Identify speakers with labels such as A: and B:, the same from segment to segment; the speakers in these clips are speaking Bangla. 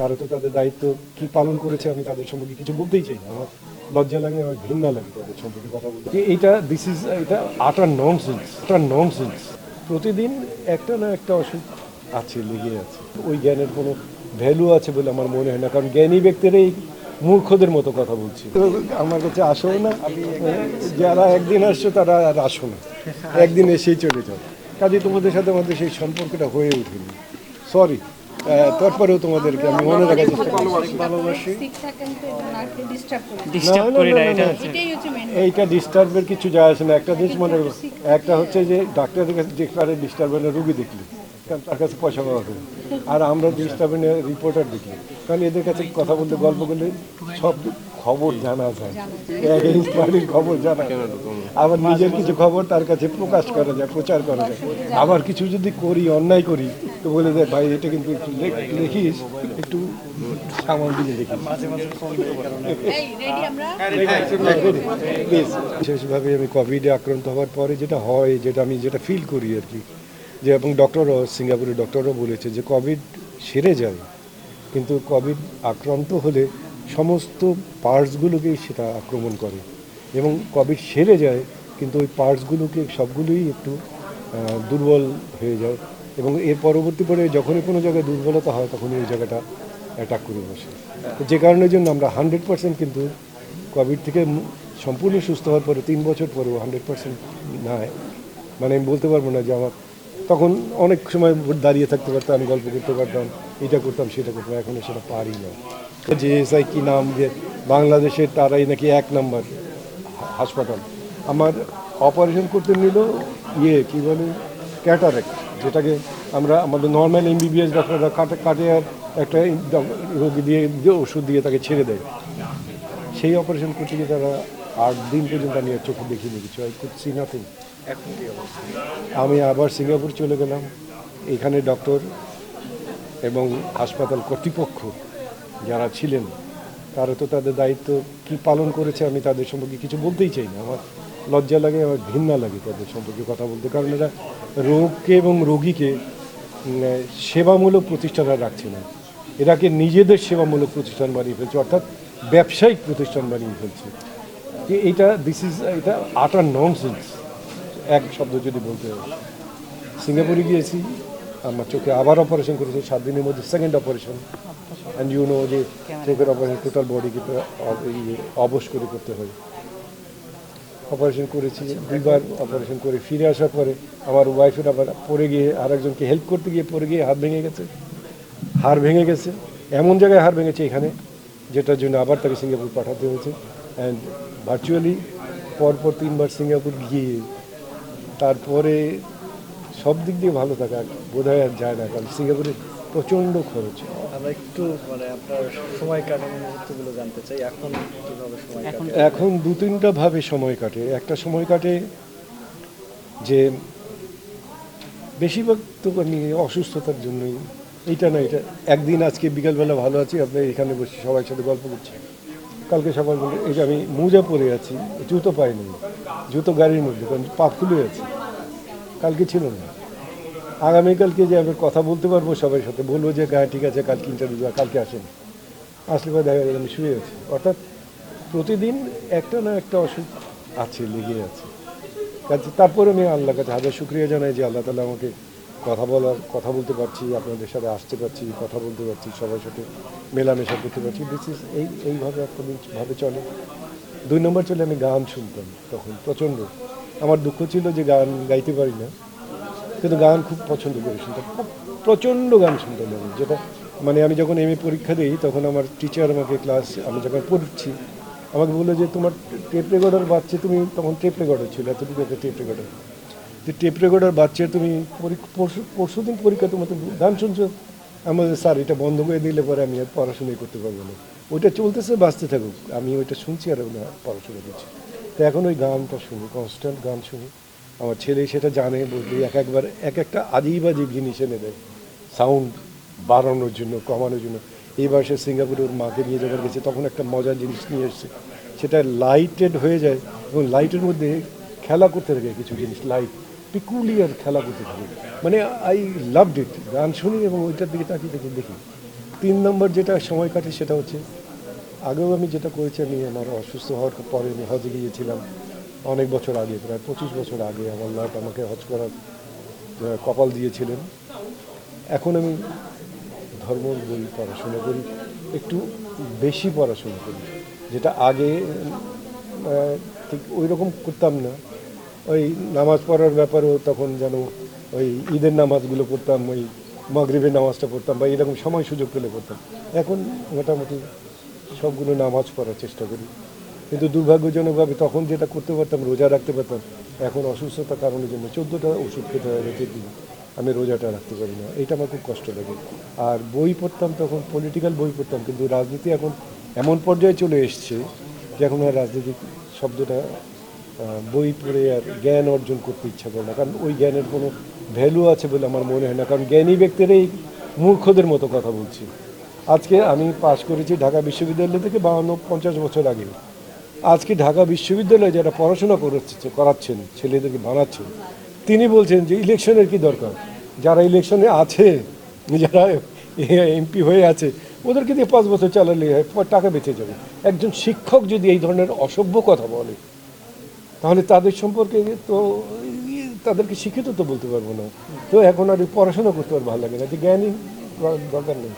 A: তারা তো তাদের দায়িত্ব কি পালন করেছে আমি তাদের সম্পর্কে কিছু বলতেই চাই না। আমার লজ্জা লাগে আমার ঘৃণা লাগে তাদের সম্পর্কে কথা বলতে। এইটা দিস ইজ এটা আটার ননসেন্স আটার ননসেন্স প্রতিদিন একটা না একটা অসুখ আছে লেগে আছে। ওই জ্ঞানের কোনো ভ্যালু আছে বলে আমার মনে হয় না কারণ জ্ঞানী ব্যক্তিরা এই মূর্খদের মতো কথা বলছি। আমার কাছে আসো না যারা একদিন আসছো তারা আর আসো না। একদিন এসেই চলে যাও কাজে তোমাদের সাথে আমাদের সেই সম্পর্কটা হয়ে ওঠেনি। সরি তারপরেও তোমাদেরকে আমি মনে রাখার চেষ্টা করি
B: ভালোবাসি।
C: না ডিস্টার্ব করে
B: ডিস্টার্ব
A: না,
B: করি
A: না,
B: না
A: না,
B: এটা
A: না। এইটা ডিস্টার্বের কিছু যায় আসে না। একটা জিনিস মনে রাখবে একটা হচ্ছে যে ডাক্তারের কাছে যেখানে ডিস্টার্বেন্সের রুগী দেখলি। কারণ তার কাছে পয়সা পাওয়া হবে আর আমরা ডিস্টার্বেন্সের রিপোর্টার দেখলি কারণ এদের কাছে কথা বলতে গল্প করলে সব খবর জানা যায়। এগেইনস্ট পার্টির খবর জানা আবার নিজের কিছু খবর তার কাছে প্রকাশ করা যায়। প্রচার করা যায়। আবার কিছু যদি করি অন্যায় করি তো বলে দেয় ভাই এটা কিন্তু একটু লেখ- লিখিস একটু সামাল দিয়ে লিখিস
B: মাঝে মাঝে ফোন দিতে কারণ
C: এই রেডি আমরা?
A: প্লিজ বিশেষভাবে আমি কোভিডে আক্রান্ত হওয়ার পরে যেটা হয় যেটা আমি যেটা ফিল করি আর কি যে এবং ডক্টরও সিঙ্গাপুরের ডক্টরও বলেছে যে কোভিড সেরে যায় কিন্তু কোভিড আক্রান্ত হলে সমস্ত পার্টসগুলোকেই সেটা আক্রমণ করে এবং কোভিড সেরে যায় কিন্তু ওই পার্টসগুলোকে সবগুলোই একটু দুর্বল হয়ে যায়। এবং এর পরবর্তী পরে যখনই কোনো জায়গায় দুর্বলতা হয়, তখনই ওই জায়গাটা অ্যাটাক করে বসে। যে কারণের জন্য আমরা হান্ড্রেড পার্সেন্ট কিন্তু কোভিড থেকে সম্পূর্ণ সুস্থ হওয়ার পরে, তিন বছর পরেও হান্ড্রেড পার্সেন্ট নাই। মানে আমি বলতে পারব না যে আমার তখন অনেক সময় দাঁড়িয়ে থাকতে পারতাম, আমি গল্প করতে পারতাম, এটা করতাম, সেটা করতাম, এখন সেটা পারি না। যে এসআই কি নাম যে বাংলাদেশের তারাই নাকি এক নাম্বার হাসপাতাল। আমার অপারেশন করতে নিল ইয়ে কী বলে ক্যাটারেক্ট যেটাকে আমরা আমাদের নর্মাল এমবিবিএস ডাক্তাররা কাটে কাটে আর একটা রোগী দিয়ে ওষুধ দিয়ে তাকে ছেড়ে দেয়। সেই অপারেশন করতে গিয়ে তারা আট দিন পর্যন্ত আমি আর চোখে দেখিনি কিছু, আই কুড সি নাথিং আমি আবার সিঙ্গাপুর চলে গেলাম। এখানে ডক্টর এবং হাসপাতাল কর্তৃপক্ষ যারা ছিলেন তারা তো তাদের দায়িত্ব কি পালন করেছে আমি তাদের সম্পর্কে কিছু বলতেই চাই না। আমার লজ্জা লাগে, আমার ঘৃণা লাগে তাদের সম্পর্কে কথা বলতে, কারণ এরা রোগকে এবং রোগীকে সেবামূলক প্রতিষ্ঠানরা রাখছে না। এরাকে নিজেদের সেবামূলক প্রতিষ্ঠান বানিয়ে ফেলছে, অর্থাৎ ব্যবসায়িক প্রতিষ্ঠান বানিয়ে ফেলছে। এটা দিস ইজ এটা আটার ননসেন্স এক শব্দ যদি বলতে হয়। সিঙ্গাপুরে গিয়েছি, আমার চোখে আবার অপারেশন করেছে, সাত দিনের মধ্যে second operation and you know যে চোখের অপারেশন টোটাল বডিকে অবশ করে করতে হয়। অপারেশন করেছি দুইবার অপারেশন করে ফিরে আসার পরে আমার ওয়াইফের আবার পড়ে গিয়ে আরেকজনকে হেল্প করতে গিয়ে পড়ে গিয়ে হাত ভেঙে গেছে। হাড় ভেঙে গেছে। এমন জায়গায় হাড় ভেঙেছে এখানে যেটার জন্য আবার তাকে সিঙ্গাপুর পাঠাতে হয়েছে। অ্যান্ড ভার্চুয়ালি পরপর তিনবার সিঙ্গাপুর গিয়ে তারপরে সব দিক দিয়ে ভালো থাকা বোধ হয় আর যায় না কারণ সিঙ্গাপুরে প্রচণ্ড খরচ।
B: আমরা একটু মানে আপনার সময় কাটানোর মুহূর্তগুলো জানতে চাই। এখন কীভাবে সময় কাটান
A: এখন দু তিনটা ভাবে সময় কাটে। একটা সময় কাটে যে বেশিরভাগ তো আমি অসুস্থতার জন্যই। এইটা না এটা একদিন আজকে বিকালবেলা ভালো আছি, আপনি এখানে বসে সবার সাথে গল্প করছি। কালকে সকাল বলে এই যে আমি মোজা পরে আছি, জুতো পাইনি, জুতো গাড়ির মধ্যে, কারণ পা খুলে আছে। কালকে ছিল না। আগামীকালকে যে আমি কথা বলতে পারব সবার সাথে, বলব যে হ্যাঁ ঠিক আছে, কালকে ইন্টারভিউ কালকে আসেন। আসলে পরে দেখা যায় আমি শুয়ে আছি। অর্থাৎ প্রতিদিন একটা না একটা অসুখ আছে লেগে আছে। তারপরে আমি আল্লাহ কাছে হাজার শুক্রিয়া জানাই যে, আল্লাহ তালা আমাকে কথা বলার, কথা বলতে পারছি, আপনাদের সাথে আসতে পারছি, কথা বলতে পারছি, সবার সাথে মেলামেশা করতে পারছি। দিস ইস এই, এইভাবে ভাবে চলে। দুই নম্বর চলে আমি গান শুনতাম তখন, প্রচণ্ড। আমার দুঃখ ছিল যে গান গাইতে পারি না। কিন্তু গান খুব পছন্দ করে শুনতাম প্রচণ্ড গান শুনতাম আমি। যেটা মানে আমি যখন এম পরীক্ষা দিই, তখন আমার টিচার আমাকে ক্লাস আমি যখন পড়ছি, আমাকে বলল যে, তোমার টেপ রেকর্ডার বাচ্চা তুমি তখন টেপ রেকর্ডার ছিল, এতটুকু একটা টেপ রেকর্ডার যে টেপ রেকর্ডার বাচ্চা তুমি পরশু পরশু দিন পরীক্ষা তোমার তো গান শুনছো। আমাদের স্যার, এটা বন্ধ করে দিলে পরে আমি আর পড়াশোনাই করতে পারব না। ওইটা চলতেছে, বাঁচতে থাকুক। আমি ওইটা শুনছি আর পড়াশোনা করছি। তো এখন ওই গানটা শুনি কনস্ট্যান্ট গান শুনি। আমার ছেলে সেটা জানে বলতে এক একবার, এক একটা আজীব আজীব জিনিস এনে দেয়। সাউন্ড বাড়ানোর জন্য, কমানোর জন্য। এইবার সে সিঙ্গাপুরে ওর মাকে নিয়ে যখন গেছে, তখন একটা মজার জিনিস নিয়ে এসছে। সেটা লাইটেড হয়ে যায় এবং লাইটের মধ্যে খেলা করতে থাকে কিছু জিনিস লাইট পিকুলিয়ার খেলা করতে থাকে। মানে আই লাভড ইট গান শুনি এবং ওইটার দিকে তাকিয়ে থেকে দেখি। তিন নম্বর যেটা সময় কাটে সেটা হচ্ছে, আগেও আমি যেটা করেছি, আমি আমার অসুস্থ হওয়ার পরে আমি হজে গিয়েছিলাম। অনেক বছর আগে, প্রায় পঁচিশ বছর আগে আমার লট আমাকে হজ করার কপাল দিয়েছিলেন। এখন আমি ধর্ম বই পড়াশোনা করি, একটু বেশি পড়াশোনা করি, যেটা আগে ঠিক ওই রকম করতাম না। ওই নামাজ পড়ার ব্যাপারেও তখন যেন ওই ঈদের নামাজগুলো পড়তাম, ওই মাগরিবের নামাজটা পড়তাম বা এরকম সময় সুযোগ পেলে পড়তাম। এখন মোটামুটি সবগুলো নামাজ পড়ার চেষ্টা করি। কিন্তু দুর্ভাগ্যজনকভাবে তখন যেটা করতে পারতাম, রোজা রাখতে পারতাম, এখন অসুস্থতার কারণের জন্য চোদ্দোটা ওষুধ খেতে হয় রেখে দিই আমি রোজাটা রাখতে পারি না, এটা আমার খুব কষ্ট লাগে। আর বই পড়তাম তখন পলিটিক্যাল বই পড়তাম, কিন্তু রাজনীতি এখন এমন পর্যায়ে চলে এসছে যে এখন আর রাজনীতি শব্দটা বই পড়ে আর জ্ঞান অর্জন করতে ইচ্ছা করে না। কারণ ওই জ্ঞানের কোনো ভ্যালু আছে বলে আমার মনে হয় না, কারণ জ্ঞানী ব্যক্তিরাই মূর্খদের মতো কথা বলছি। আজকে আমি পাশ করেছি ঢাকা বিশ্ববিদ্যালয় থেকে বাউন্ন পঞ্চাশ বছর আগে। আজকে ঢাকা বিশ্ববিদ্যালয়ে যারা পড়াশোনা করাচ্ছে করাচ্ছেন, ছেলেদেরকে বানাচ্ছেন, তিনি বলছেন যে ইলেকশনের কি দরকার? যারা ইলেকশনে আছে, যারা এমপি হয়ে আছে, ওদেরকে দিয়ে পাঁচ বছর চালালে টাকা বেঁচে যাবে। একজন শিক্ষক যদি এই ধরনের অসভ্য কথা বলে, তাহলে তাদের সম্পর্কে তো, তাদেরকে শিক্ষিত তো বলতে পারব না। তো এখন আর পড়াশোনা করতে আর ভালো লাগে না। যে জ্ঞানই দরকার নেই।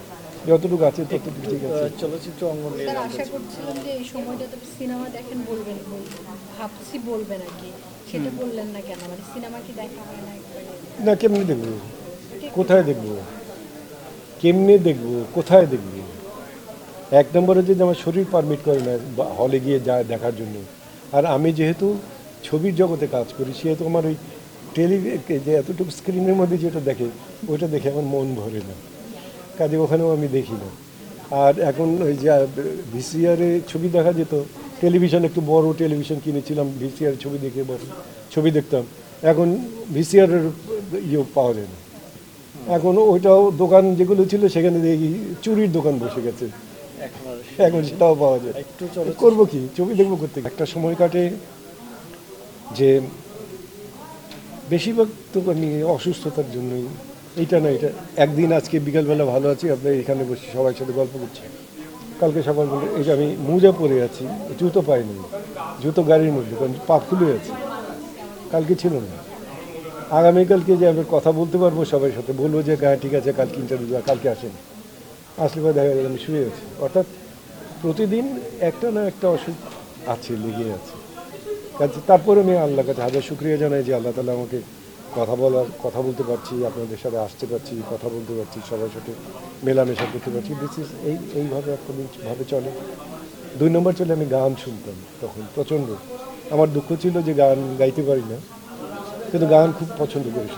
A: যতটুকু আছে ততটুকু ঠিক আছে।
B: চলচ্চিত্র অঙ্গন
C: স্যার আশা করছিলাম যে এই সময়টাতে সিনেমা দেখেন বলবেন ভাবছি বলবেন আর কি। সেটা বললেন না কেন? মানে সিনেমা কি দেখা হয় না একবারে?
A: না কেমনি দেখব? কোথায় দেখব? কেমনে দেখব? কোথায় দেখব? এক নম্বরে যদি আমার শরীর পারমিট করে না বা হলে গিয়ে যায় দেখার জন্য। আর আমি যেহেতু ছবির জগতে কাজ করি সেহেতু আমার ওই টেলি যে এতটুকু স্ক্রিনের মধ্যে যেটা দেখে ওইটা দেখে আমার মন ভরে না। কাজে ওখানেও আমি দেখি না আর এখন ওই যে ভিসিআরে ছবি দেখা যেত টেলিভিশন একটু বড় টেলিভিশন কিনেছিলাম ভিসিআর ছবি দেখে বড় ছবি দেখতাম। এখন ভিসিআরের ইয়ে পাওয়া যায় না। এখন ওইটাও দোকান যেগুলো ছিল সেখানে দেখি চুরির দোকান বসে গেছে।
B: এখন
A: সেটাও পাওয়া যায়। করব কি? ছবি দেখব করতে একটা সময় কাটে যে বেশিরভাগ তো আমি অসুস্থতার জন্যই এইটা না, এটা একদিন আজকে বিকালবেলা ভালো আছি আপনার এখানে বসে সবার সাথে গল্প করছি। কালকে সকাল বলে এই যে আমি মোজা পরে আছি, জুতো পাইনি, জুতো গাড়ির মধ্যে, কারণ পা খুলে আছে। কালকে ছিল না। আগামীকালকে যে আমি কথা বলতে পারব সবার সাথে, বলব যে হ্যাঁ ঠিক আছে, কালকে ইন্টারভিউ কালকে আসেন। আসলে পরে দেখা গেল আমি শুয়ে আছি। অর্থাৎ প্রতিদিন একটা না একটা অসুখ আছে লেগে আছে। তারপরে আমি আল্লাহ কাছে হাজার শুক্রিয়া জানাই যে আল্লাহ তালা আমাকে কথা বলার, কথা বলতে পারছি, আপনাদের সাথে আসতে পারছি, কথা বলতে পারছি, সবার সাথে মেলামেশা করতে পারছি। দিস ইজ এই, এইভাবে ভাবে চলে। দুই নম্বর চলে আমি গান শুনতাম তখন, প্রচণ্ড। আমার দুঃখ ছিল যে গান গাইতে পারি না, কিন্তু গান খুব পছন্দ করি